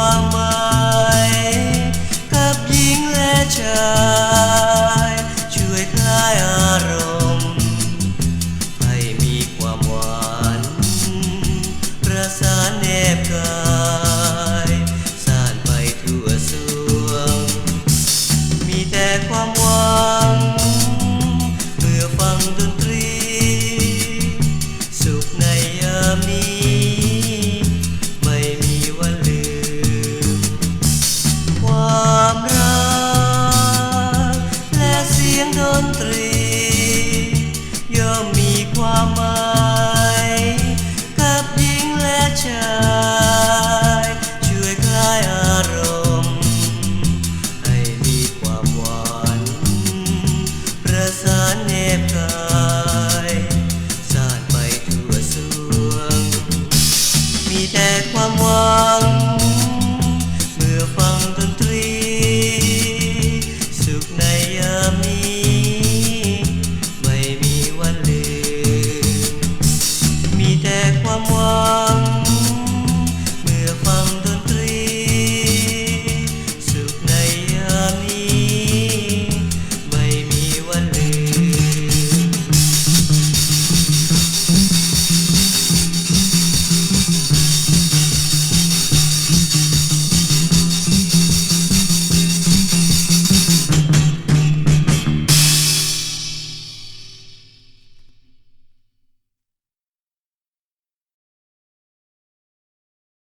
ความหมายกับหญิงและชายช่วยคลายอารมณ์ ให้มีความหวานประสานแนบกายสานไปทั่วสวง มีแต่ความหวังเมื่อฟังดนตรี มีแต่ความหวัง เมื่อฟังดนตรี